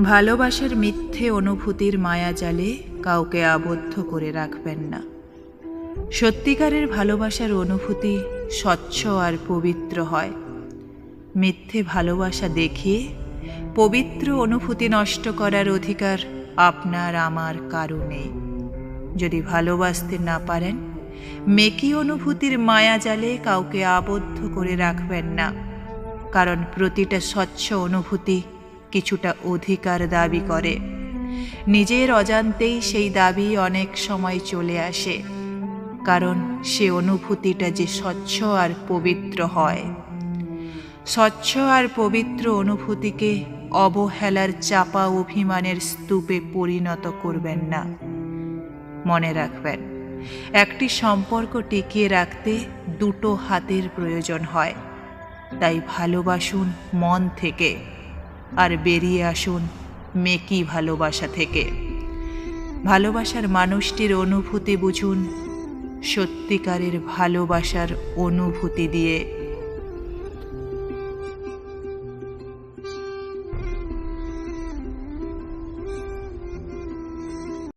ভালোবাসার মিথ্যে অনুভূতির মায়াজালে কাউকে আবদ্ধ করে রাখবেন না। সত্যিকারের ভালোবাসার অনুভূতি স্বচ্ছ আর পবিত্র হয়। মিথ্যে ভালোবাসা দেখিয়ে পবিত্র অনুভূতি নষ্ট করার অধিকার আপনার আমার কারও নেই যদি ভালোবাসতে না পারেন, মেকি অনুভূতির মায়াজালে কাউকে আবদ্ধ করে রাখবেন না। কারণ প্রতিটা স্বচ্ছ অনুভূতি কিছুটা অধিকার দাবি করে। নিজের অজান্তেই সেই দাবি অনেক সময় চলে আসে, কারণ সে অনুভূতিটা যে স্বচ্ছ আর পবিত্র হয়। স্বচ্ছ আর পবিত্র অনুভূতিকে অবহেলার চাপা অভিমানের স্তূপে পরিণত করবেন না। মনে রাখবেন, একটি সম্পর্ক টিকিয়ে রাখতে দুটো হাতের প্রয়োজন হয়, তাই ভালোবাসুন মন থেকে। আর বেরিয়ে আসুন মেকি ভালোবাসা থেকে। ভালোবাসার মানুষটির অনুভূতি বুঝুন সত্যিকারের ভালোবাসার অনুভূতি দিয়ে।